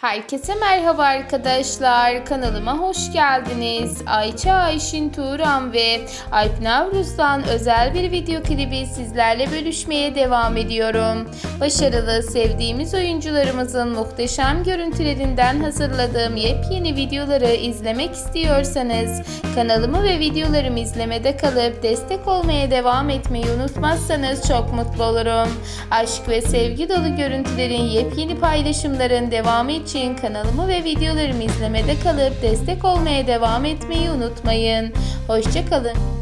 Herkese merhaba arkadaşlar. Kanalıma hoş geldiniz. Ayça Ayşin Turan ve Alp Navruz'dan özel bir video klibi sizlerle bölüşmeye devam ediyorum. Başarılı, sevdiğimiz oyuncularımızın muhteşem görüntülerinden hazırladığım yepyeni videoları izlemek istiyorsanız kanalımı ve videolarımı izlemede kalıp destek olmaya devam etmeyi unutmazsanız çok mutlu olurum. Aşk ve sevgi dolu görüntülerin yepyeni paylaşımların devamı için kanalımı ve videolarımı izlemede kalıp destek olmaya devam etmeyi unutmayın. Hoşçakalın.